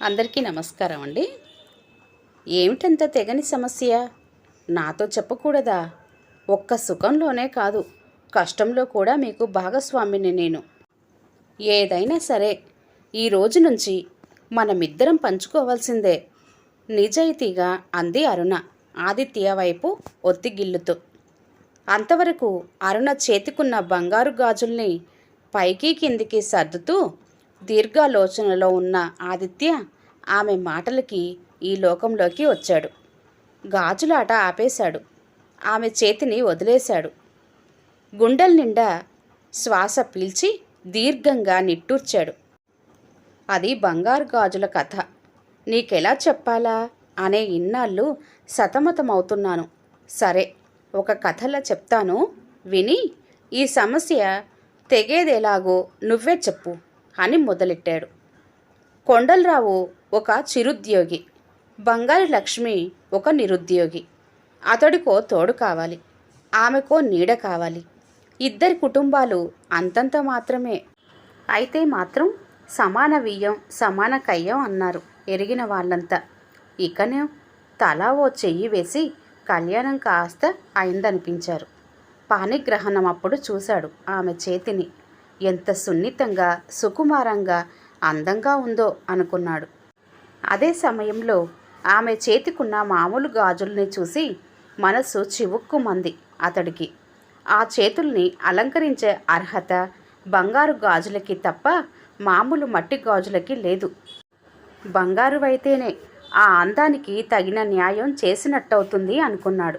అందరికీ నమస్కారం అండి. ఏమిటంత తెగని సమస్య? నాతో చెప్పకూడదా? ఒక్క సుఖంలోనే కాదు కష్టంలో కూడా మీకు భాగస్వామిని నేను. ఏదైనా సరే ఈ రోజు నుంచి మనమిద్దరం పంచుకోవాల్సిందే. నిజాయితీగా అంది అరుణ ఆదిత్య వైపు ఒత్తిగిల్లుతూ. అంతవరకు అరుణ చేతికున్న బంగారు గాజుల్ని పైకి కిందికి సర్దుతూ దీర్ఘాలోచనలో ఉన్న ఆదిత్య ఆమె మాటలకి ఈ లోకంలోకి వచ్చాడు. గాజులాట ఆపేశాడు. ఆమె చేతిని వదిలేశాడు. గుండెల నిండా శ్వాస పీల్చి దీర్ఘంగా నిట్టూర్చాడు. అది బంగారు గాజుల కథ. నీకెలా చెప్పాలా? అనే ఇన్నాళ్ళు సతమతమవుతున్నాను. సరే ఒక కథలా చెప్తాను. విని ఈ సమస్య తెగేదేలాగో నువ్వే చెప్పు. అని మొదలెట్టాడు. కొండలరావు ఒక చిరుద్యోగి బంగారు లక్ష్మి ఒక నిరుద్యోగి. అతడికో తోడు కావాలి ఆమెకో నీడ కావాలి. ఇద్దరి కుటుంబాలు అంతంత మాత్రమే. అయితే మాత్రం సమాన వియ్యం సమాన కయ్యం అన్నారు ఎరిగిన వాళ్ళంతా. ఇకనే తలా ఓ చెయ్యి వేసి కళ్యాణం కాస్త అయిందనిపించారు. పాణిగ్రహణం అప్పుడు చూశాడు ఆమె చేతిని. ఎంత సున్నితంగా సుకుమారంగా అందంగా ఉందో అనుకున్నాడు. అదే సమయంలో ఆమె చేతికున్న మామూలు గాజుల్ని చూసి మనసు చివుక్కుమంది అతడికి. ఆ చేతుల్ని అలంకరించే అర్హత బంగారు గాజులకి తప్ప మామూలు మట్టి గాజులకి లేదు. బంగారు అయితేనే ఆ అందానికి తగిన న్యాయం చేసినట్టవుతుంది అనుకున్నాడు.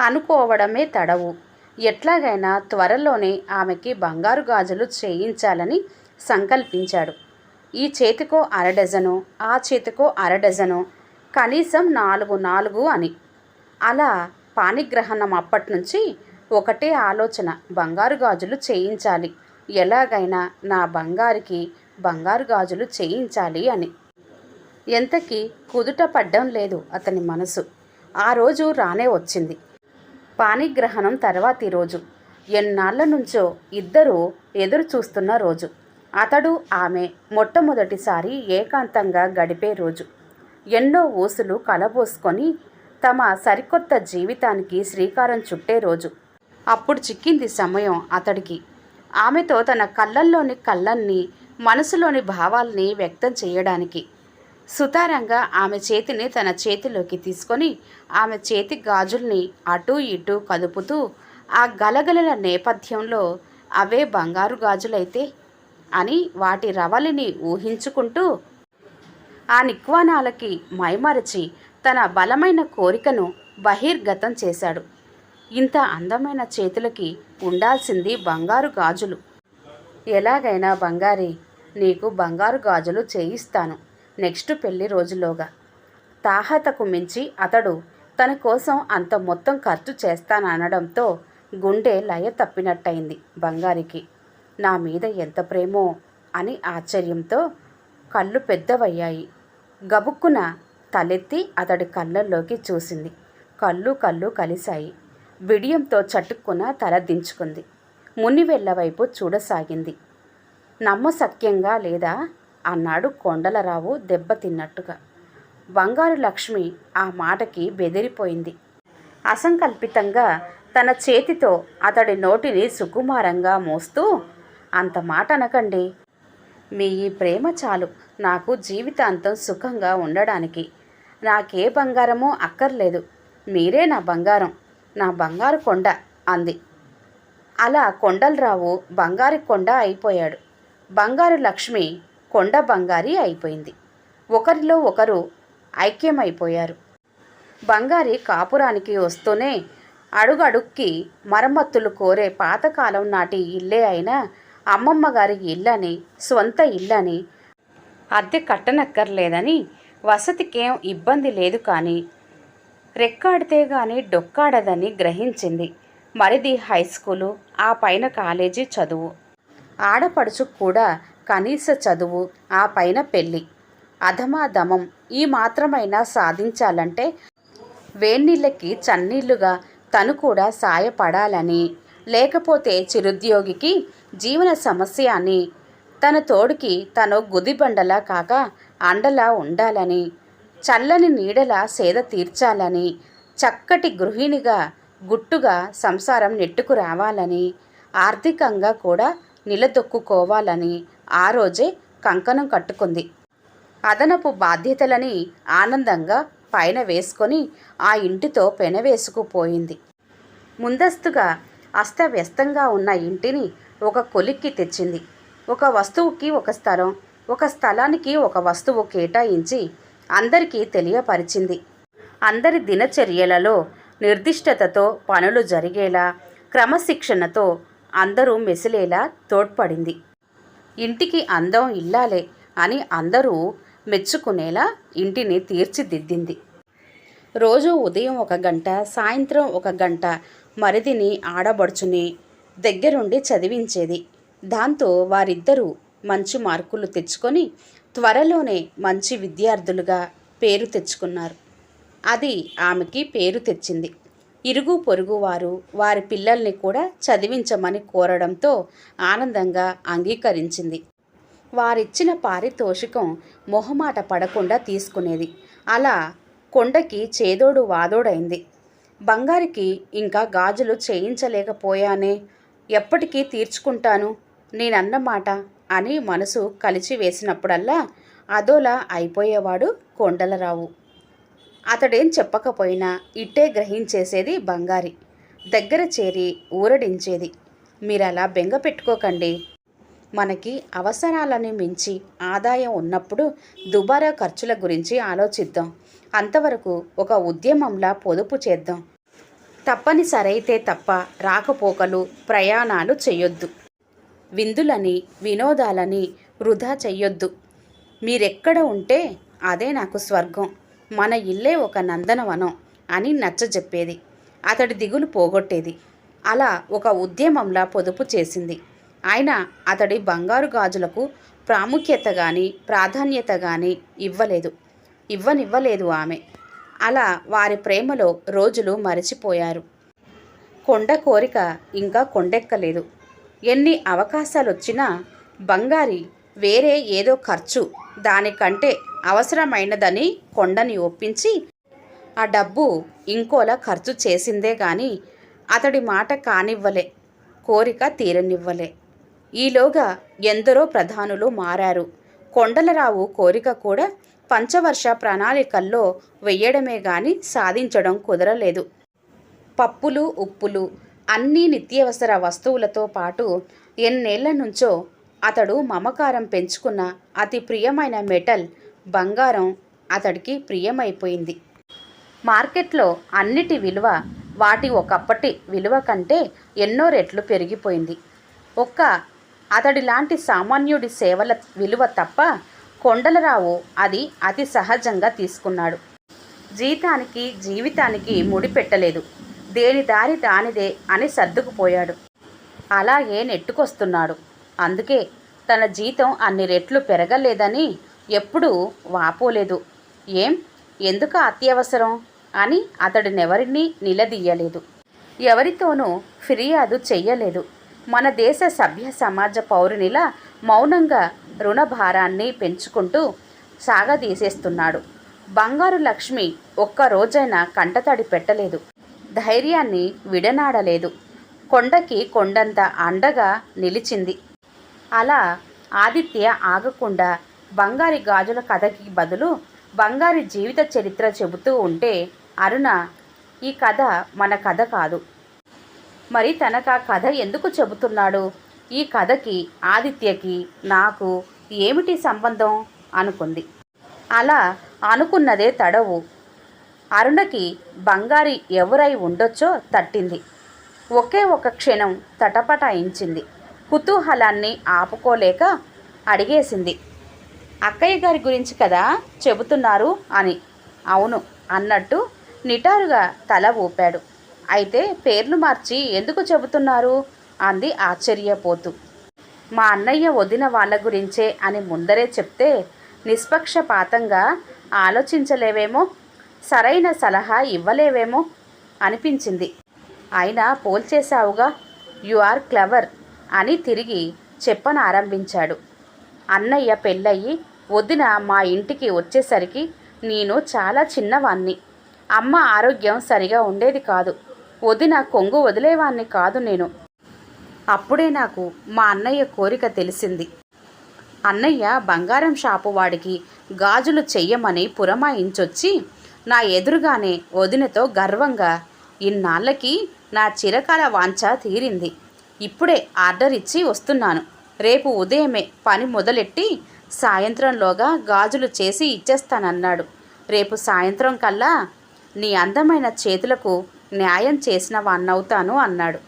అనుకోవడమే తడవు. ఎట్లాగైనా త్వరలోనే ఆమెకి బంగారు గాజులు చేయించాలని సంకల్పించాడు. ఈ చేతికో అరడజను ఆ చేతికో అరడజను కనీసం నాలుగు నాలుగు అని. అలా పాణిగ్రహణం అప్పటి నుంచి ఒకటే ఆలోచన బంగారు గాజులు చేయించాలి. ఎలాగైనా నా బంగారుకి బంగారు గాజులు చేయించాలి అని. ఎంతకీ కుదుట పడ్డం లేదు అతని మనసు. ఆ రోజు రానే వచ్చింది. పాణిగ్రహణం తర్వాతి రోజు. ఎన్నాళ్ళ నుంచో ఇద్దరూ ఎదురు చూస్తున్న రోజు. అతడు ఆమె మొట్టమొదటిసారి ఏకాంతంగా గడిపే రోజు. ఎన్నో ఊసులు కలబోసుకొని తమ సరికొత్త జీవితానికి శ్రీకారం చుట్టే రోజు. అప్పుడు చిక్కింది సమయం అతడికి. ఆమెతో తన కళ్ళల్లోని కళ్ళన్ని మనసులోని భావాల్ని వ్యక్తం చేయడానికి. సుతారంగా ఆమె చేతిని తన చేతిలోకి తీసుకొని ఆమె చేతి గాజుల్ని అటూ ఇటూ కదుపుతూ ఆ గలగలల నేపథ్యంలో అవే బంగారు గాజులైతే అని వాటి రవలిని ఊహించుకుంటూ ఆ నిక్వానాలకి మైమరచి తన బలమైన కోరికను బహిర్గతం చేశాడు. ఇంత అందమైన చేతులకి ఉండాల్సింది బంగారు గాజులు. ఎలాగైనా బంగారి నీకు బంగారు గాజులు చేయిస్తాను. నెక్స్ట్ పెళ్ళి రోజులోగా. తాహతకు మించి అతడు తన కోసం అంత మొత్తం ఖర్చు చేస్తాననడంతో గుండె లయ తప్పినట్టయింది బంగారికి. నా మీద ఎంత ప్రేమో అని ఆశ్చర్యంతో కళ్ళు పెద్దవయ్యాయి. గబుక్కున తలెత్తి అతడి కళ్ళల్లోకి చూసింది. కళ్ళు కళ్ళు కలిశాయి. బిడియంతో చటుక్కున తల దించుకుంది. మునివెళ్ళ వైపు చూడసాగింది. నమ్మసక్యంగా లేదా అన్నాడు కొండలరావు దెబ్బతిన్నట్టుగా బంగారు లక్ష్మి ఆ మాటకి బెదిరిపోయింది. అసంకల్పితంగా తన చేతితో అతడి నోటిని సుకుమారంగా మోస్తూ అంత మాట అనకండి. మీ ఈ ప్రేమ చాలు. నాకు జీవితాంతం సుఖంగా ఉండడానికి నాకే బంగారమో అక్కర్లేదు. మీరే నా బంగారం. నా బంగారు కొండ అంది. అలా కొండలరావు బంగారు కొండ అయిపోయాడు. బంగారు లక్ష్మి కొండ బంగారి అయిపోయింది. ఒకరిలో ఒకరు ఐక్యమైపోయారు. బంగారి కాపురానికి వస్తూనే అడుగడుక్కి మరమ్మత్తులు కోరే పాతకాలం నాటి ఇల్లే అయినా అమ్మమ్మ గారి ఇల్లని సొంత ఇల్లని అద్దె కట్టనక్కర్లేదని వసతికేం ఇబ్బంది లేదు కానీ రెక్కాడితే గాని డొక్కాడదని గ్రహించింది. మరిది హై స్కూలు ఆ పైన కాలేజీ చదువు. ఆడపడుచు కూడా కనీస చదువు ఆ పైన పెళ్ళి. అధమాధమం ఈ మాత్రమైనా సాధించాలంటే వేణీళ్ళకి చన్నీళ్ళుగా తను కూడా సాయపడాలని లేకపోతే చిరుద్యోగికి జీవన సమస్య అని తన తోడుకి తను గుదిబండలా కాక అండలా ఉండాలని చల్లని నీడలా సేద తీర్చాలని చక్కటి గృహిణిగా గుట్టుగా సంసారం నెట్టుకు రావాలని ఆర్థికంగా కూడా నిలదొక్కుకోవాలని ఆ రోజే కంకణం కట్టుకుంది. అదనపు బాధ్యతలని ఆనందంగా పైన వేసుకొని ఆ ఇంటితో పెనవేసుకుపోయింది ముందస్తుగా అస్తవ్యస్తంగా ఉన్న ఇంటిని ఒక కొలిక్కి తెచ్చింది. ఒక వస్తువుకి ఒక స్థలం ఒక స్థలానికి ఒక వస్తువు కేటాయించి అందరికీ తెలియపరిచింది. అందరి దినచర్యలలో నిర్దిష్టతతో పనులు జరిగేలా క్రమశిక్షణతో అందరూ మెసిలేలా తోడ్పడింది. ఇంటికి అందం ఇల్లాలే అని అందరూ మెచ్చుకునేలా ఇంటిని తీర్చిదిద్దింది. రోజు ఉదయం ఒక గంట సాయంత్రం ఒక గంట మరిదిని ఆడబడుచుని దగ్గరుండి చదివించేది. దాంతో వారిద్దరూ మంచి మార్కులు తెచ్చుకొని త్వరలోనే మంచి విద్యార్థులుగా పేరు తెచ్చుకున్నారు. అది ఆమెకి పేరు తెచ్చింది. ఇరుగు పొరుగు వారు వారి పిల్లల్ని కూడా చదివించమని కోరడంతో ఆనందంగా అంగీకరించింది. వారిచ్చిన పారితోషికం మొహమాట పడకుండా తీసుకునేది. అలా కొండకి చేదోడు వాదోడైంది. బంగారికి ఇంకా గాజులు చేయించలేకపోయానే ఎప్పటికీ తీర్చుకుంటాను నేనన్నమాట అని మనసు కలిచివేసినప్పుడల్లా అదోలా అయిపోయేవాడు కొండలరావు. అతడేం చెప్పకపోయినా ఇట్టే గ్రహించేసేది బంగారి. దగ్గర చేరి ఊరడించేది. మీరలా బెంగ పెట్టుకోకండి. మనకి అవసరాలని మించి ఆదాయం ఉన్నప్పుడు దుబారా ఖర్చుల గురించి ఆలోచిద్దాం. అంతవరకు ఒక ఉద్యమంలా పొదుపు చేద్దాం. తప్పనిసరైతే తప్ప రాకపోకలు ప్రయాణాలు చేయొద్దు విందులని వినోదాలని వృధా చెయ్యొద్దు. మీరెక్కడ ఉంటే అదే నాకు స్వర్గం. మన ఇల్లే ఒక నందనవనం అని నచ్చజెప్పేది. అతడి దిగులు పోగొట్టేది. అలా ఒక ఉద్యమంలా పొదుపు చేసింది. ఆయన అతడి బంగారు గాజులకు ప్రాముఖ్యత కానీ ప్రాధాన్యత కానీ ఇవ్వలేదు. ఇవ్వనివ్వలేదు ఆమె. అలా వారి ప్రేమలో రోజులు మరచిపోయారు. కొండ కోరిక ఇంకా కొండెక్కలేదు. ఎన్ని అవకాశాలు వచ్చినా బంగారి వేరే ఏదో ఖర్చు దానికంటే అవసరమైనదని కొండని ఒప్పించి ఆ డబ్బు ఇంకోలా ఖర్చు చేసిందే గాని అతడి మాట కానివ్వలే కోరిక తీరనివ్వలే. ఈలోగా ఎందరో ప్రధానులు మారారు. కొండలరావు కోరిక కూడా పంచవర్ష ప్రణాళికల్లో వెయ్యడమే గాని సాధించడం కుదరలేదు. పప్పులు ఉప్పులు అన్ని నిత్యవసర వస్తువులతో పాటు ఎన్నేళ్ళ నుంచో అతడు మమకారం పెంచుకున్న అతి ప్రియమైన మెటల్ బంగారం అతడికి ప్రియమైపోయింది. మార్కెట్లో అన్నిటి విలువ వాటి ఒకప్పటి విలువ కంటే ఎన్నో రెట్లు పెరిగిపోయింది. ఒక్క అతడి లాంటి సామాన్యుడి సేవల విలువ తప్ప కొండలరావు అది అతి సహజంగా తీసుకున్నాడు. జీతానికి జీవితానికి ముడిపెట్టలేదు. దేని దారి దానిదే అని సర్దుకుపోయాడు. అలాగే నెట్టుకొస్తున్నాడు. అందుకే తన జీతం అన్ని రెట్లు పెరగలేదని ఎప్పుడూ వాపోలేదు. ఏం? ఎందుకు అత్యవసరం? అని అతడినెవరినీ నిలదీయలేదు. ఎవరితోనూ ఫిర్యాదు చెయ్యలేదు. మన దేశ సభ్య సమాజ పౌరునిలా మౌనంగా రుణభారాన్ని పెంచుకుంటూ సాగదీసేస్తున్నాడు. బంగారు లక్ష్మి ఒక్క రోజైనా కంటతడి పెట్టలేదు. ధైర్యాన్ని విడనాడలేదు. కొండకి కొండంత అండగా నిలిచింది. అలా ఆదిత్య ఆగకుండా బంగారి గాజుల కథకి బదులు బంగారి జీవిత చరిత్ర చెబుతూ ఉంటే అరుణ ఈ కథ మన కథ కాదు. మరి తనకు ఆ కథ ఎందుకు చెబుతున్నాడు? ఈ కథకి ఆదిత్యకి నాకు ఏమిటి సంబంధం? అనుకుంది. అలా అనుకున్నదే తడవు. అరుణకి బంగారి ఎవరై ఉండొచ్చో తట్టింది. ఒకే ఒక క్షణం తటపటాయించింది. కుతూహలాన్ని ఆపుకోలేక అడిగేసింది. అక్కయ్య గారి గురించి కదా చెబుతున్నారు అని. అవును అన్నట్టు నిటారుగా తల ఊపాడు. అయితే పేర్లు మార్చి ఎందుకు చెబుతున్నారు? అంది ఆశ్చర్యపోతూ. మా అన్నయ్య వదిన వాళ్ళ గురించే అని ముందరే చెప్తే నిష్పక్షపాతంగా ఆలోచించలేవేమో సరైన సలహా ఇవ్వలేవేమో అనిపించింది. అయినా పోల్చేశావుగా. You are clever. అని తిరిగి చెప్పనారంభించాడు. అన్నయ్య పెళ్ళయి వదిన మా ఇంటికి వచ్చేసరికి నేను చాలా చిన్నవాణ్ణి. అమ్మ ఆరోగ్యం సరిగా ఉండేది కాదు. వదిన కొంగు వదిలేవాణ్ణి కాదు నేను. అప్పుడే నాకు మా అన్నయ్య కోరిక తెలిసింది. అన్నయ్య బంగారం షాపు వాడికి గాజులు చెయ్యమని పురమాయించొచ్చి నా ఎదురుగానే వదినతో గర్వంగా ఇన్నాళ్ళకి నా చిరకాల వాంఛ తీరింది. ఇప్పుడే ఆర్డర్ ఇచ్చి వస్తున్నాను. రేపు ఉదయమే పని మొదలెట్టి సాయంత్రంలోగా గాజులు చేసి ఇచ్చేస్తానన్నాడు. రేపు సాయంత్రం కల్లా నీ అందమైన చేతులకు న్యాయం చేసిన వాన్నవుతాను అన్నాడు.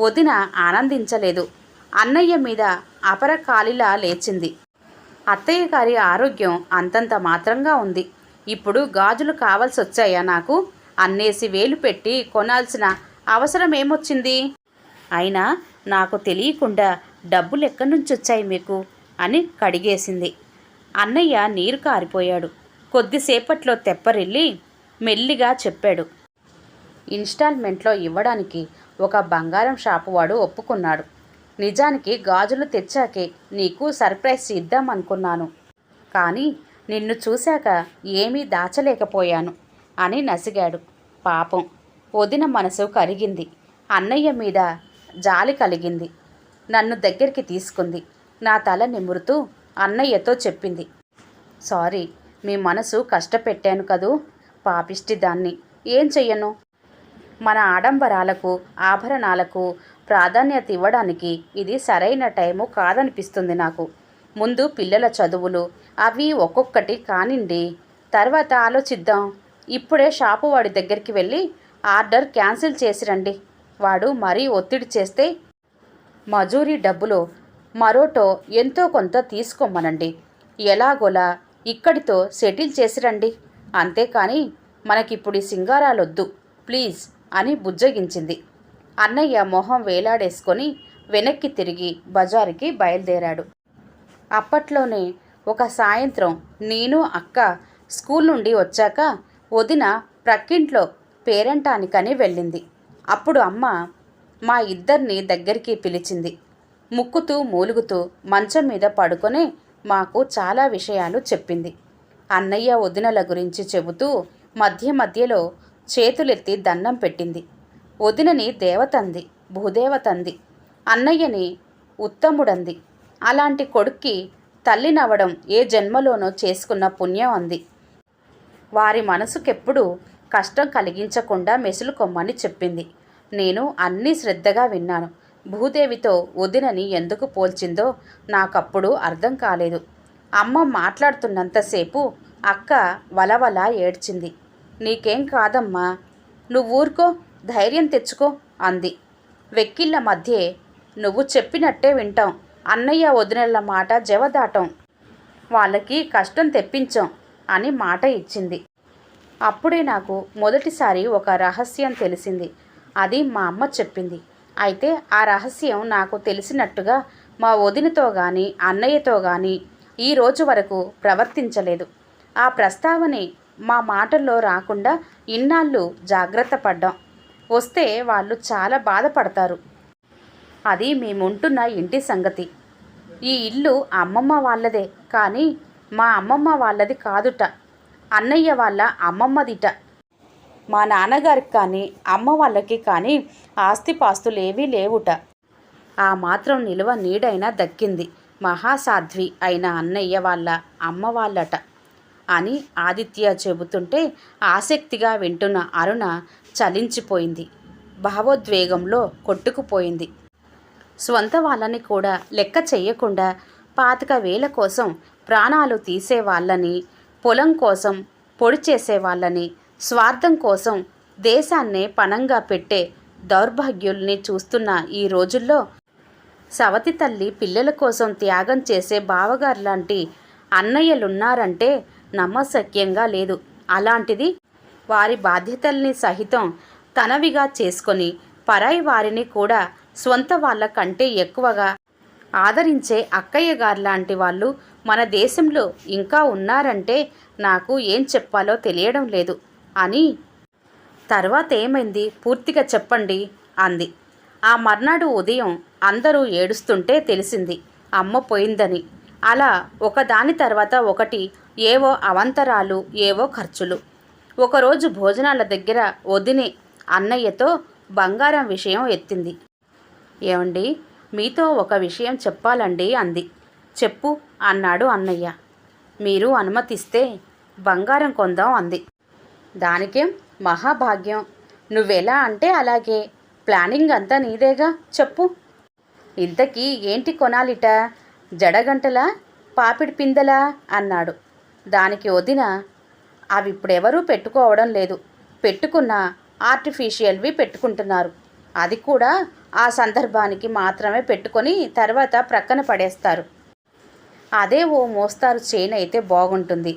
వదిన ఆనందించలేదు. అన్నయ్య మీద అపరకాలిలా లేచింది. అత్తయ్య గారి ఆరోగ్యం అంతంత మాత్రంగా ఉంది. ఇప్పుడు గాజులు కావాల్సి వచ్చాయా నాకు? అన్నేసి వేలు పెట్టి కొనాల్సిన అవసరం ఏమొచ్చింది అయినా నాకు తెలియకుండా డబ్బులు ఎక్కడి నుంచి వచ్చాయి మీకు? అని కడిగేసింది. అన్నయ్య నీరు కారిపోయాడు. కొద్దిసేపట్లో తెప్పరిల్లి మెల్లిగా చెప్పాడు. ఇన్స్టాల్మెంట్లో ఇవ్వడానికి ఒక బంగారం షాపు వాడు ఒప్పుకున్నాడు. నిజానికి గాజులు తెచ్చాకే నీకు సర్ప్రైజ్ ఇద్దామనుకున్నాను. కానీ నిన్ను చూశాక ఏమీ దాచలేకపోయాను అని నసిగాడు. పాపం వదిన మనసు కరిగింది. అన్నయ్య మీద జాలి కలిగింది. నన్ను దగ్గరికి తీసుకుంది. నా తల నిమురుతూ అన్నయ్యతో చెప్పింది. సారీ మీ మనసు కష్టపెట్టాను కదూ. పాపిష్టి దాన్ని. ఏం చెయ్యను? మన ఆడంబరాలకు ఆభరణాలకు ప్రాధాన్యత ఇవ్వడానికి ఇది సరైన టైము కాదనిపిస్తుంది నాకు. ముందు పిల్లల చదువులు అవి ఒక్కొక్కటి కానిండి. తర్వాత ఆలోచిద్దాం. ఇప్పుడే షాపు వాడి దగ్గరికి వెళ్ళి ఆర్డర్ క్యాన్సిల్ చేసి రండి. వాడు మరీ ఒత్తిడి చేస్తే మజూరీ డబ్బులో మరోటో ఎంతో కొంత తీసుకోమనండి. ఎలాగోలా ఇక్కడితో సెటిల్ చేసిరండి. అంతేకాని మనకిప్పుడు సింగారాలొద్దు ప్లీజ్ అని బుజ్జగించింది. అన్నయ్య మొహం వేలాడేసుకొని వెనక్కి తిరిగి బజారుకి బయలుదేరాడు. అప్పట్లోనే ఒక సాయంత్రం నేను అక్క స్కూల్ నుండి వచ్చాక వదిన ప్రక్కింట్లో పేరంటానికని వెళ్ళింది. అప్పుడు అమ్మ మా ఇద్దరిని దగ్గరికి పిలిచింది. ముక్కుతూ మూలుగుతూ మంచం మీద పడుకొని మాకు చాలా విషయాలు చెప్పింది. అన్నయ్య వదినల గురించి చెబుతూ మధ్య మధ్యలో చేతులెత్తి దండం పెట్టింది. వదినని దేవతంది భూదేవతంది అన్నయ్యని ఉత్తముడంది. అలాంటి కొడుక్కి తల్లినవ్వడం ఏ జన్మలోనో చేసుకున్న పుణ్యం అంది. వారి మనసుకెప్పుడు కష్టం కలిగించకుండా మెసులుకొమ్మని చెప్పింది. నేను అన్నీ శ్రద్ధగా విన్నాను. భూదేవితో వదినని ఎందుకు పోల్చిందో నాకప్పుడు అర్థం కాలేదు. అమ్మ మాట్లాడుతున్నంతసేపు అక్క వలవల ఏడ్చింది. నీకేం కాదమ్మా? నువ్వూరుకో ధైర్యం తెచ్చుకో అంది. వెక్కిళ్ళ మధ్యే నువ్వు చెప్పినట్టే వింటాం. అన్నయ్య వదినల మాట జవదాటం. వాళ్ళకి కష్టం తెప్పించాం అని మాట ఇచ్చింది. అప్పుడే నాకు మొదటిసారి ఒక రహస్యం తెలిసింది. అది మా అమ్మ చెప్పింది. అయితే ఆ రహస్యం నాకు తెలిసినట్టుగా మా వదినతో కానీ అన్నయ్యతో కానీ ఈ రోజు వరకు ప్రవర్తించలేదు. ఆ ప్రస్తావనే మా మాటల్లో రాకుండా ఇన్నాళ్ళు జాగ్రత్త పడ్డాం. వస్తే వాళ్ళు చాలా బాధపడతారు. అది మేముంటున్న ఇంటి సంగతి. ఈ ఇల్లు అమ్మమ్మ వాళ్ళదే. కానీ మా అమ్మమ్మ వాళ్ళది కాదుట. అన్నయ్య వాళ్ళ అమ్మమ్మదిట మా నాన్నగారికి కానీ అమ్మ వాళ్ళకి కానీ ఆస్తిపాస్తులు ఏవీ లేవుట. ఆ మాత్రం నిలువ నీడైనా దక్కింది. మహాసాధ్వి అయిన అన్నయ్య వాళ్ళ అమ్మ వాళ్ళట. అని ఆదిత్య చెబుతుంటే ఆసక్తిగా వింటున్న అరుణ చలించిపోయింది. భావోద్వేగంలో కొట్టుకుపోయింది. స్వంత వాళ్ళని కూడా లెక్క చెయ్యకుండా పాతిక వేల కోసం ప్రాణాలు తీసే వాళ్ళని పొలం కోసం పొడి చేసే వాళ్ళని స్వార్థం కోసం దేశాన్నే పణంగా పెట్టే దౌర్భాగ్యుల్ని చూస్తున్న ఈ రోజుల్లో సవతి తల్లి పిల్లల కోసం త్యాగం చేసే బావగారు లాంటి అన్నయ్యలున్నారంటే నమ్మశక్యంగా లేదు. అలాంటిది వారి బాధ్యతల్ని సహితం తనవిగా చేసుకొని పరాయి వారిని కూడా సొంత వాళ్ళ కంటే ఎక్కువగా ఆదరించే అక్కయ్య గారు లాంటి వాళ్ళు మన దేశంలో ఇంకా ఉన్నారంటే నాకు ఏం చెప్పాలో తెలియడం లేదు. అని తర్వాత ఏమైంది? పూర్తిగా చెప్పండి అంది. ఆ మర్నాడు ఉదయం అందరూ ఏడుస్తుంటే తెలిసింది. అమ్మ పోయిందని. అలా ఒకదాని తర్వాత ఒకటి ఏవో అవంతరాలు ఏవో ఖర్చులు. ఒకరోజు భోజనాల దగ్గర వదినే అన్నయ్యతో బంగారం విషయం ఎత్తింది. ఏమండి? మీతో ఒక విషయం చెప్పాలండి అంది. చెప్పు అన్నాడు అన్నయ్య. మీరు అనుమతిస్తే బంగారం కొందాం అంది. దానికేం మహాభాగ్యం. నువ్వెలా అంటే అలాగే. ప్లానింగ్ అంతా నీదేగా చెప్పు. ఇంతకీ ఏంటి కొనాలిట? జడగంటలా? పాపిడి పిందెలా? అన్నాడు. దానికి వదిన అవి ఇప్పుడెవరూ పెట్టుకోవడం లేదు. పెట్టుకున్న ఆర్టిఫిషియల్వి పెట్టుకుంటున్నారు. అది కూడా ఆ సందర్భానికి మాత్రమే పెట్టుకొని తర్వాత ప్రక్కన పడేస్తారు. అదే ఓ మోస్తారు చైన్ అయితే బాగుంటుంది.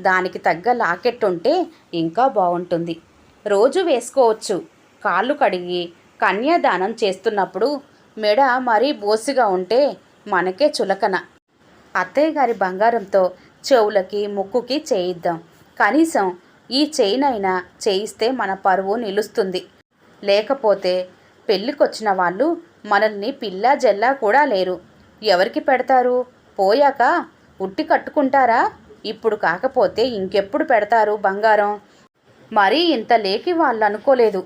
దానికి తగ్గ లాకెట్ ఉంటే ఇంకా బాగుంటుంది. రోజు వేసుకోవచ్చు. కాళ్ళు కడిగి కన్యాదానం చేస్తున్నప్పుడు మెడ మరీ బోసిగా ఉంటే మనకే చులకన. అత్తయ్య గారి బంగారంతో చెవులకి ముక్కుకి చేయిద్దాం. కనీసం ఈ చైన్ అయినా చేయిస్తే మన పరువు నిలుస్తుంది. లేకపోతే పెళ్ళికొచ్చిన వాళ్ళు మనల్ని పిల్లా జల్లా కూడా లేరు. ఎవరికి పెడతారు? పోయాక ఉట్టి కట్టుకుంటారా? ఇప్పుడు కాకపోతే ఇంకెప్పుడు పెడతారు బంగారం? మరీ ఇంత లేకి వాళ్ళు అనుకోలేదు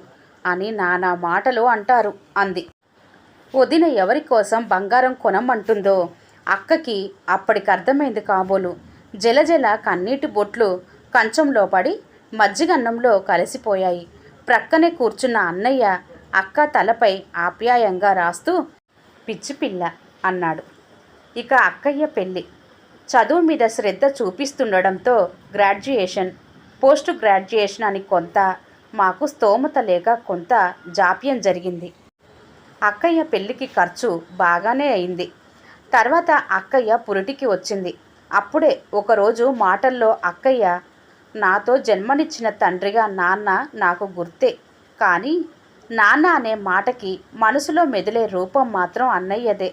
అని నానా మాటలు అంటారు అంది. వదిన ఎవరి కోసం బంగారం కొనమంటుందో అక్కకి అప్పటికి అర్థమైంది కాబోలు. జలజల కన్నీటి బొట్లు కంచంలో పడి మజ్జిగన్నంలో కలిసిపోయాయి. ప్రక్కనే కూర్చున్న అన్నయ్య అక్క తలపై ఆప్యాయంగా రాస్తూ పిచ్చి పిల్ల అన్నాడు. ఇక అక్కయ్య పెళ్ళి. చదువు మీద శ్రద్ధ చూపిస్తుండడంతో గ్రాడ్యుయేషన్. పోస్ట్ గ్రాడ్యుయేషన్ అని కొంత మాకు స్తోమత లేక కొంత జాప్యం జరిగింది. అక్కయ్య పెళ్ళికి ఖర్చు బాగానే అయింది. తర్వాత అక్కయ్య పురిటికి వచ్చింది. అప్పుడే ఒకరోజు మాటల్లో అక్కయ్య నాతో జన్మనిచ్చిన తండ్రిగా నాన్న నాకు గుర్తే. కానీ నాన్న అనే మాటకి మనసులో మెదిలే రూపం మాత్రం అన్నయ్యదే.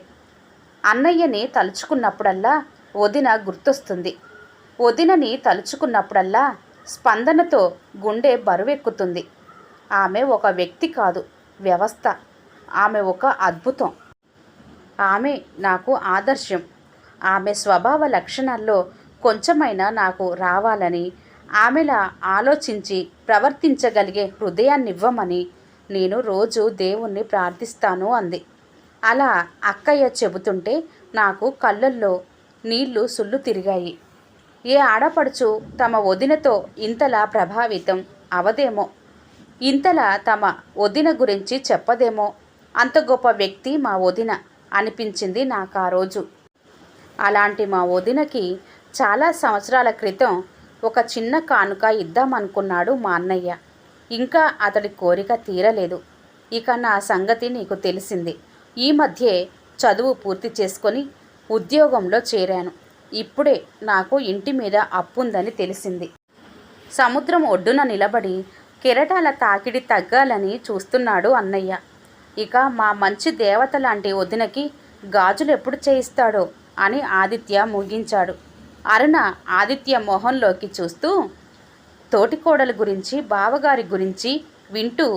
అన్నయ్యని తలుచుకున్నప్పుడల్లా వదిన గుర్తొస్తుంది. వదినని తలుచుకున్నప్పుడల్లా స్పందనతో గుండె బరువెక్కుతుంది. ఆమె ఒక వ్యక్తి కాదు వ్యవస్థ. ఆమె ఒక అద్భుతం. ఆమె నాకు ఆదర్శం. ఆమె స్వభావ లక్షణాల్లో కొంచెమైనా నాకు రావాలని ఆమెలా ఆలోచించి ప్రవర్తించగలిగే హృదయాన్నివ్వమని నేను రోజు దేవుణ్ణి ప్రార్థిస్తాను అంది. అలా అక్కయ్య చెబుతుంటే నాకు కళ్ళల్లో నీళ్ళు సుళ్ళు తిరిగాయి. ఏ ఆడపడుచు తమ వదినతో ఇంతలా ప్రభావితం అవదేమో? ఇంతలా తమ వదిన గురించి చెప్పదేమో? అంత గొప్ప వ్యక్తి మా వదిన అనిపించింది నాకు ఆ రోజు. అలాంటి మా వదినకి చాలా సంవత్సరాల క్రితం ఒక చిన్న కానుక ఇద్దామనుకున్నాడు మా అన్నయ్య. ఇంకా అతడి కోరిక తీరలేదు. ఇక నా సంగతి నీకు తెలిసింది. ఈ మధ్యే చదువు పూర్తి చేసుకొని ఉద్యోగంలో చేరాను. ఇప్పుడే నాకు ఇంటి మీద అప్పుందని తెలిసింది. సముద్రం ఒడ్డున నిలబడి కెరటాల తాకిడి తగ్గాలని చూస్తున్నాడు అన్నయ్య. ఇక మా మంచి దేవత లాంటి వదినకి గాజులు ఎప్పుడు చేయిస్తాడో అని ఆదిత్య ముగించాడు. అరుణ ఆదిత్య మొహంలోకి చూస్తూ తోటికోడల గురించి బావగారి గురించి వింటూ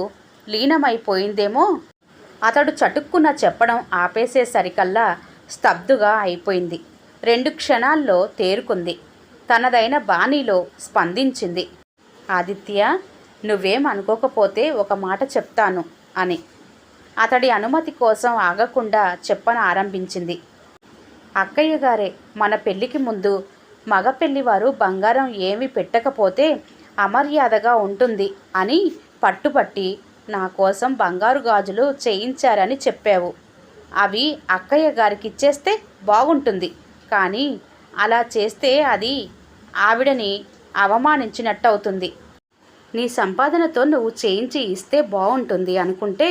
లీనమైపోయిందేమో? అతడు చటుక్కున చెప్పడం ఆపేసేసరికల్లా స్తబ్దుగా అయిపోయింది. రెండు క్షణాల్లో తేరుకుంది. తనదైన బాణీలో స్పందించింది. ఆదిత్య నువ్వేం అనుకోకపోతే ఒక మాట చెప్తాను అని. అతడి అనుమతి కోసం ఆగకుండా చెప్పన ఆరంభించింది. అక్కయ్య గారే మన పెళ్ళికి ముందు మగ పెళ్ళివారు బంగారం ఏమి పెట్టకపోతే అమర్యాదగా ఉంటుంది అని పట్టుబట్టి నా కోసం బంగారు గాజులు చేయించారని చెప్పావు. అవి అక్కయ్య గారికి ఇచ్చేస్తే బాగుంటుంది. కానీ అలా చేస్తే అది ఆవిడని అవమానించినట్టు అవుతుంది నీ సంపాదనతో నువ్వు చేయించి ఇస్తే బాగుంటుంది అనుకుంటే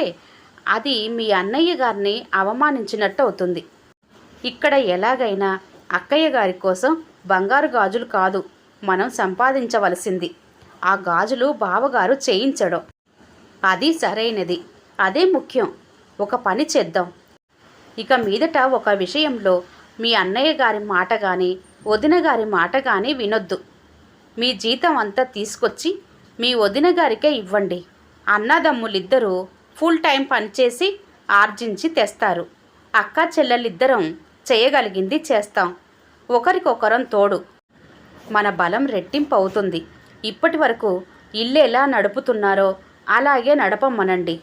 అది మీ అన్నయ్య గారిని అవమానించినట్టు అవుతుంది ఇక్కడ ఎలాగైనా అక్కయ్య గారి కోసం బంగారు గాజులు కాదు మనం సంపాదించవలసింది. ఆ గాజులు బావగారు చేయించడం. అది సరైనది. అదే ముఖ్యం. ఒక పని చేద్దాం. ఇక మీదట ఒక విషయంలో మీ అన్నయ్య గారి మాట కానీ వదిన గారి మాట కానీ వినొద్దు. మీ జీతం అంతా తీసుకొచ్చి మీ వదిన గారికే ఇవ్వండి. అన్నదమ్ములిద్దరూ ఫుల్ టైం పనిచేసి ఆర్జించి తెస్తారు. అక్క చెల్లెలిద్దరం చేయగలిగింది చేస్తాం. ఒకరికొకరం తోడు. మన బలం రెట్టింపు అవుతుంది. ఇప్పటి వరకు ఇల్లు ఎలా నడుపుతున్నారో అలాగే నడపమ్మనండి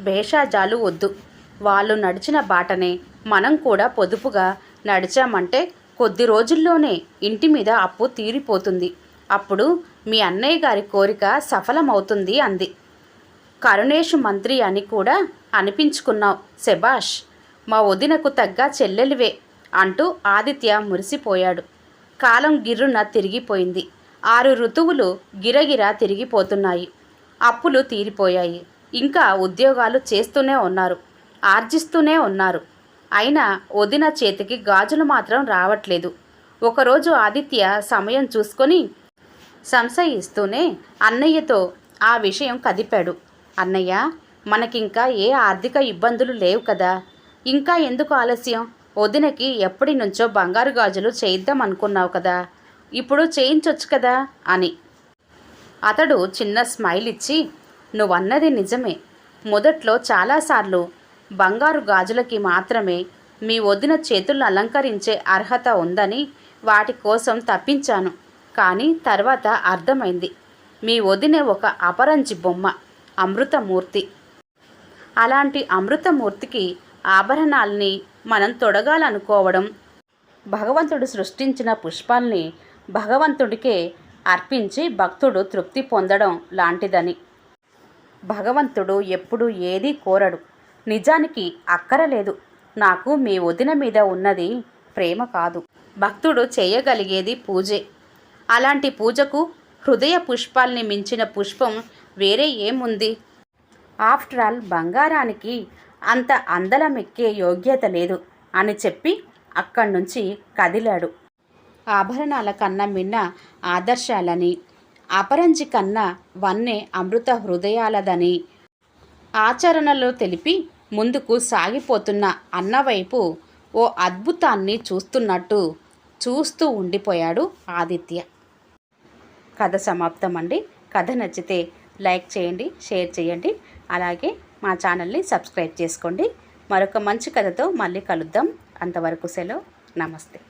భేషాజాలు వద్దు. వాళ్ళు నడిచిన బాటనే మనం కూడా పొదుపుగా నడిచామంటే కొద్ది రోజుల్లోనే ఇంటి మీద అప్పు తీరిపోతుంది. అప్పుడు మీ అన్నయ్య గారి కోరిక సఫలమవుతుంది అంది. కరుణేష్ మంత్రి అని కూడా అనిపించుకున్నావు శభాష్. మా వదినకు తగ్గ చెల్లెలివే అంటూ ఆదిత్య మురిసిపోయాడు. కాలం గిర్రున తిరిగిపోయింది. ఆరు ఋతువులు గిరగిరా తిరిగిపోతున్నాయి. అప్పులు తీరిపోయాయి. ఇంకా ఉద్యోగాలు చేస్తూనే ఉన్నారు. ఆర్జిస్తూనే ఉన్నారు. అయినా వదిన చేతికి గాజులు మాత్రం రావట్లేదు. ఒకరోజు ఆదిత్య సమయం చూసుకొని సంశయిస్తూనే అన్నయ్యతో ఆ విషయం కదిపాడు. అన్నయ్య మనకింకా ఏ ఆర్థిక ఇబ్బందులు లేవు కదా. ఇంకా ఎందుకు ఆలస్యం? వదినకి ఎప్పటి నుంచో బంగారు గాజులు చేయిద్దాం అనుకున్నావు కదా. ఇప్పుడు చేయించొచ్చు కదా అని అతడు చిన్న స్మైల్ ఇచ్చి నువ్వన్నది నిజమే. మొదట్లో చాలాసార్లు బంగారు గాజులకి మాత్రమే మీ వదిన చేతులను అలంకరించే అర్హత ఉందని వాటి కోసం తప్పించాను. కానీ తర్వాత అర్థమైంది. మీ వదిన ఒక అపరంజి బొమ్మ అమృతమూర్తి. అలాంటి అమృతమూర్తికి ఆభరణాల్ని మనం తొడగాలనుకోవడం భగవంతుడు సృష్టించిన పుష్పాల్ని భగవంతుడికే అర్పించి భక్తుడు తృప్తి పొందడం లాంటిదని. భగవంతుడు ఎప్పుడు ఏదీ కోరడు. నిజానికి అక్కరలేదు. నాకు మీ వదిన మీద ఉన్నది ప్రేమ కాదు. భక్తుడు చేయగలిగేది పూజే. అలాంటి పూజకు హృదయ పుష్పాల్ని మించిన పుష్పం వేరే ఏముంది? ఆఫ్టర్ ఆల్ బంగారానికి అంత అందలమెక్కే యోగ్యత లేదు అని చెప్పి అక్కడి నుంచి కదిలాడు. ఆభరణాల కన్నా మిన్న ఆదర్శాలని అపరంజి కన్నా వన్నే అమృత హృదయాలదని ఆచరణలో తెలిపి ముందుకు సాగిపోతున్న అన్నవైపు ఓ అద్భుతాన్ని చూస్తున్నట్టు చూస్తూ ఉండిపోయాడు ఆదిత్య. కథ సమాప్తం అండి కథ నచ్చితే లైక్ చేయండి షేర్ చేయండి. అలాగే మా ఛానల్ని సబ్స్క్రైబ్ చేసుకోండి. మరొక మంచి కథతో మళ్ళీ కలుద్దాం. అంతవరకు సెలవు. నమస్తే.